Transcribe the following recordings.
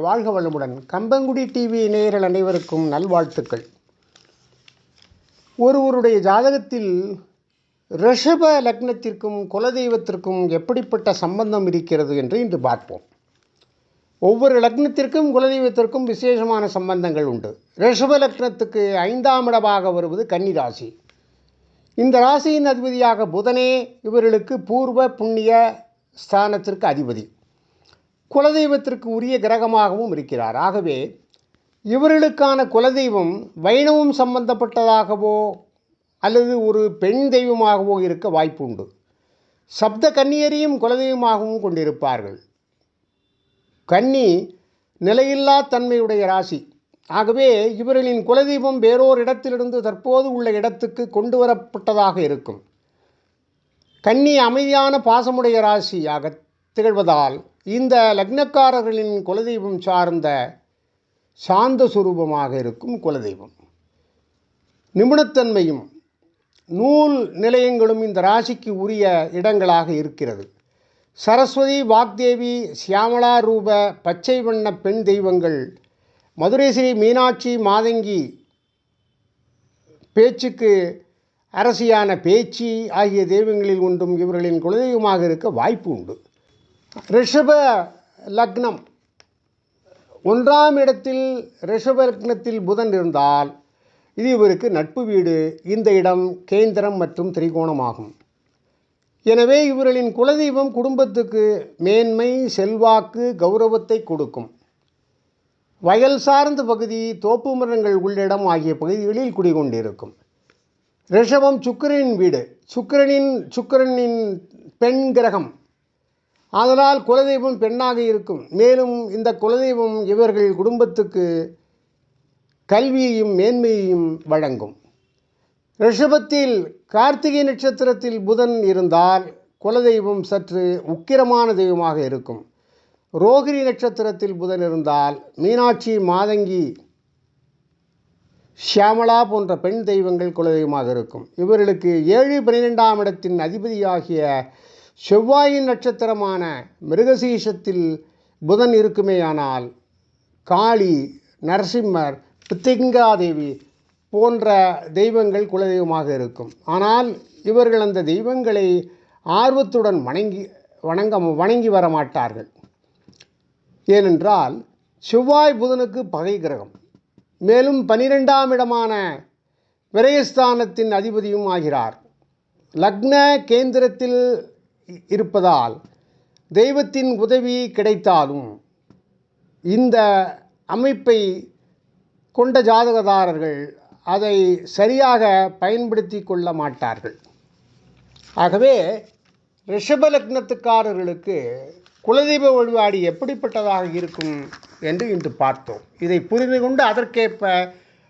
வாழ்க வளமுடன் கம்பங்குடி டிவி நேயர்கள் அனைவருக்கும் நல்வாழ்த்துக்கள். ஒருவருடைய ஜாதகத்தில் ரிஷப லக்னத்திற்கும் குலதெய்வத்திற்கும் எப்படிப்பட்ட சம்பந்தம் இருக்கிறது என்று இன்று பார்ப்போம். ஒவ்வொரு லக்னத்திற்கும் குலதெய்வத்திற்கும் விசேஷமான சம்பந்தங்கள் உண்டு. ரிஷப லக்னத்துக்கு ஐந்தாம் இடமாக வருவது கன்னி ராசி. இந்த ராசியின் அதிபதியாக புதனே இவர்களுக்கு பூர்வ புண்ணிய ஸ்தானத்திற்கு அதிபதி. குலதெய்வத்திற்கு உரிய கிரகமாகவும் இருக்கிறார். ஆகவே இவர்களுக்கான குலதெய்வம் வைணவம் சம்பந்தப்பட்டதாகவோ அல்லது ஒரு பெண் தெய்வமாகவோ இருக்க வாய்ப்புண்டு. சப்த கன்னியரையும் குலதெய்வமாகவும் கொண்டிருப்பார்கள். கன்னி நிலையில்லா தன்மையுடைய ராசி. ஆகவே இவர்களின் குலதெய்வம் வேறோர் இடத்திலிருந்து தற்போது உள்ள இடத்துக்கு கொண்டு வரப்பட்டதாக இருக்கும். கன்னி அமைதியான பாசமுடைய ராசியாக திகழ்வதால் இந்த லக்னக்காரர்களின் குலதெய்வம் சார்ந்த சாந்த சுரூபமாக இருக்கும் குலதெய்வம். நிபுணத்தன்மையும் நூல் நிலையங்களும் இந்த ராசிக்கு உரிய இடங்களாக இருக்கிறது. சரஸ்வதி வாக்தேவி சியாமலா ரூப பச்சை வண்ண பெண் தெய்வங்கள் மதுரை ஸ்ரீ மீனாட்சி மாதங்கி பேச்சுக்கு அரசியான பேச்சி ஆகிய தெய்வங்களில் ஒன்றும் இவர்களின் குலதெய்வமாக இருக்க வாய்ப்பு உண்டு. ரிஷப லக்னம். ஒன்றாம் இடத்தில் ரிஷப லக்னத்தில் புதன் இருந்தால் இது இவருக்கு நட்பு வீடு. இந்த இடம் கேந்திரம் மற்றும் திரிகோணமாகும். எனவே இவர்களின் குலதெய்வம் குடும்பத்துக்கு மேன்மை செல்வாக்கு கௌரவத்தை கொடுக்கும். வயல் சார்ந்த பகுதி தோப்பு மரங்கள் உள்ளிடம் ஆகிய பகுதிகளில் குடிகொண்டிருக்கும். ரிஷபம் சுக்கிரனின் வீடு. சுக்கிரனின் சுக்கிரனின் பெண் கிரகம். ஆதலால் குலதெய்வம் பெண்ணாக இருக்கும். மேலும் இந்த குலதெய்வம் இவர்கள் குடும்பத்துக்கு கல்வியையும் மேன்மையையும் வழங்கும். ரிஷபத்தில் கார்த்திகை நட்சத்திரத்தில் புதன் இருந்தால் குலதெய்வம் சற்று உக்கிரமான தெய்வமாக இருக்கும். ரோகிணி நட்சத்திரத்தில் புதன் இருந்தால் மீனாட்சி மாதங்கி ஷியாமலா போன்ற பெண் தெய்வங்கள் குலதெய்வமாக இருக்கும். இவர்களுக்கு ஏழு பன்னிரெண்டாம் இடத்தின் அதிபதியாகிய செவ்வாயின் நட்சத்திரமான மிருகசீஷத்தில் புதன் இருக்குமேயானால் காளி நரசிம்மர் பித்திங்காதேவி போன்ற தெய்வங்கள் குலதெய்வமாக இருக்கும். ஆனால் இவர்கள் அந்த தெய்வங்களை ஆர்வத்துடன் வணங்கி வணங்க வணங்கி வர மாட்டார்கள் ஏனென்றால் செவ்வாய் புதனுக்கு பகை கிரகம். மேலும் பனிரெண்டாம் இடமான விரயஸ்தானத்தின் அதிபதியும் ஆகிறார். லக்ன கேந்திரத்தில் இருப்பதால் தெய்வத்தின் உதவி கிடைத்தாலும் இந்த அமைப்பை கொண்ட ஜாதகதாரர்கள் அதை சரியாக பயன்படுத்தி கொள்ள மாட்டார்கள். ஆகவே ரிஷப லக்னத்துக்காரர்களுக்கு குலதெய்வ வழிபாடு எப்படிப்பட்டதாக இருக்கும் என்று இன்று பார்த்தோம். இதை புரிந்து கொண்டு அதற்கேற்ப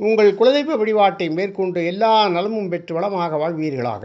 உங்கள் குலதெய்வ வழிபாட்டை மேற்கொண்டு எல்லா நலமும் பெற்று வளமாக வாழ்வீர்களாக.